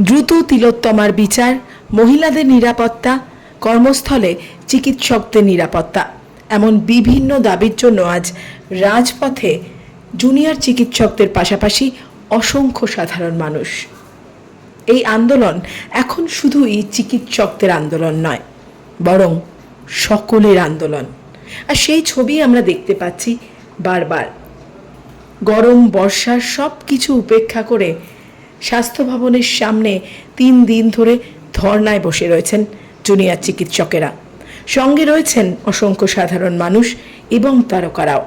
দ্রুত তিলোত্তমার বিচার, মহিলাদের নিরাপত্তা, কর্মস্থলে চিকিৎসকদের নিরাপত্তা। এমন বিভিন্ন দাবির জন্য আজ রাজপথে জুনিয়র চিকিৎসকদের পাশাপাশি অসংখ্য সাধারণ মানুষ। এই আন্দোলন এখন শুধুই চিকিৎসকদের আন্দোলন নয়, বরং সকলের আন্দোলন। আর সেই ছবি আমরা দেখতে পাচ্ছি বারবার। গরম বর্ষা সব কিছু উপেক্ষা করে স্বাস্থ্য ভবনের সামনে তিন দিন ধরে ধর্নায় বসে রয়েছেন জুনিয়র চিকিৎসকেরা। সঙ্গে রয়েছেন অসংখ্য সাধারণ মানুষ এবং তারকারাও।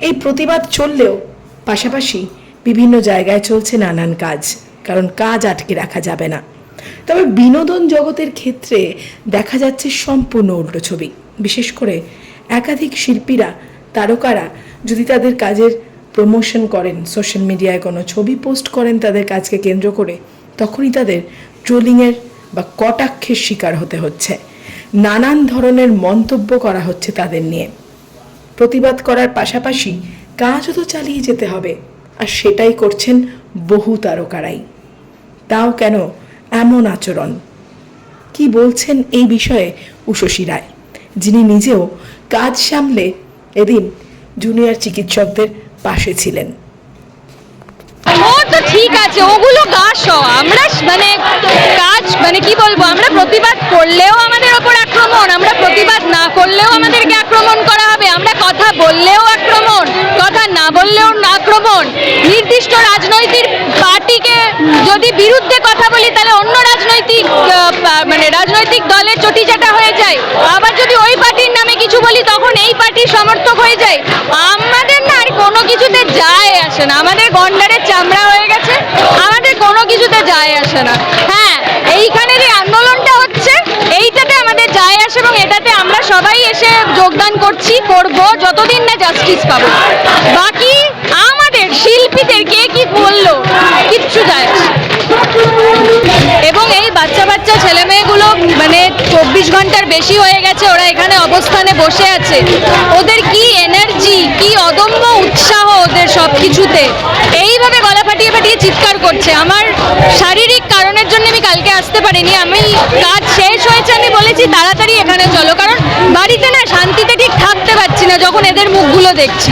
এই প্রতিবাদ চললেও পাশাপাশি বিভিন্ন জায়গায় চলছে নানান কাজ, কারণ কাজ আটকে রাখা যাবে না। তবে বিনোদন জগতের ক্ষেত্রে দেখা যাচ্ছে সম্পূর্ণ উল্টো ছবি। বিশেষ করে একাধিক শিল্পীরা, তারকারা যদি তাদের কাজের প্রমোশন করেন সোশ্যাল মিডিয়ায় কোনো ছবি পোস্ট করেন তাদের কাজকে কেন্দ্র করে, তখনই তাদের ট্রোলিংয়ের বা কটাক্ষের শিকার হতে হচ্ছে। নানান ধরনের মন্তব্য করা হচ্ছে তাদের নিয়ে। প্রতিবাদ করার পাশাপাশি কাজও তো চালিয়ে যেতে হবে, আর সেটাই করছেন বহু তারকারাই। তাও কেন এমন আচরণ? কি বলছেন এই বিষয়ে উষসী রায়, যিনি নিজেও কাজ সামলে এদিন জুনিয়র চিকিৎসকদের পাশে ছিলেন। তো ঠিক আছে, ওগুলো আমরা মানে কাজ মানে কি বলব, আমরা প্রতিবাদ করলেও আমাদের ওপর আক্রমণ, আমরা প্রতিবাদ না করলেও আমাদেরকে আক্রমণ করা হবে, আমরা কথা বললেও আক্রমণ, কথা না বললেও আক্রমণ। নির্দিষ্ট রাজনৈতিক পার্টিকে যদি বিরুদ্ধে কথা বলি, তাহলে অন্য রাজনৈতিক মানে রাজনৈতিক দলের চটিচাটা হয়ে যায় আবার যদি ওই পার্টির নামে কিছু বলি তখন এই পার্টির সমর্থক হয়ে যায়। আমাদের না আর কোনো কিছুতে যায় আসে না। আমাদের গন্ডারের চামড়া হয়ে গেছে। আমাদের কোনো কিছুতে যায় আসে না। হ্যাঁ এইখানে যে আন্দোলনটা হচ্ছে, এইটাতে আমাদের যায় আসে এবং এটাতে আমরা সবাই এসে যোগদান করছি, করব, যতদিন না জাস্টিস পাবো। বাকি আমাদের শিল্পীদের কে কি বলল? ঘণ্টার বেশি হয়ে গেছে, ওরা এখানে অবস্থানে বসে আছে। ওদের কি এনার্জি কি অদম্য উৎসাহ ওদের সব কিছুতে এইভাবে গলা ফাটিয়ে ফাটিয়ে চিৎকার করছে। আমার শারীরিক কারণের জন্য আমি কালকে আসতে পারিনি, আমি কাজ শেষ হয়েছে আমি বলেছি তাড়াতাড়ি এখানে চলো, কারণ বাড়িতে না শান্তিতে ঠিক থাকতে পারছি না যখন এদের মুখগুলো দেখছি।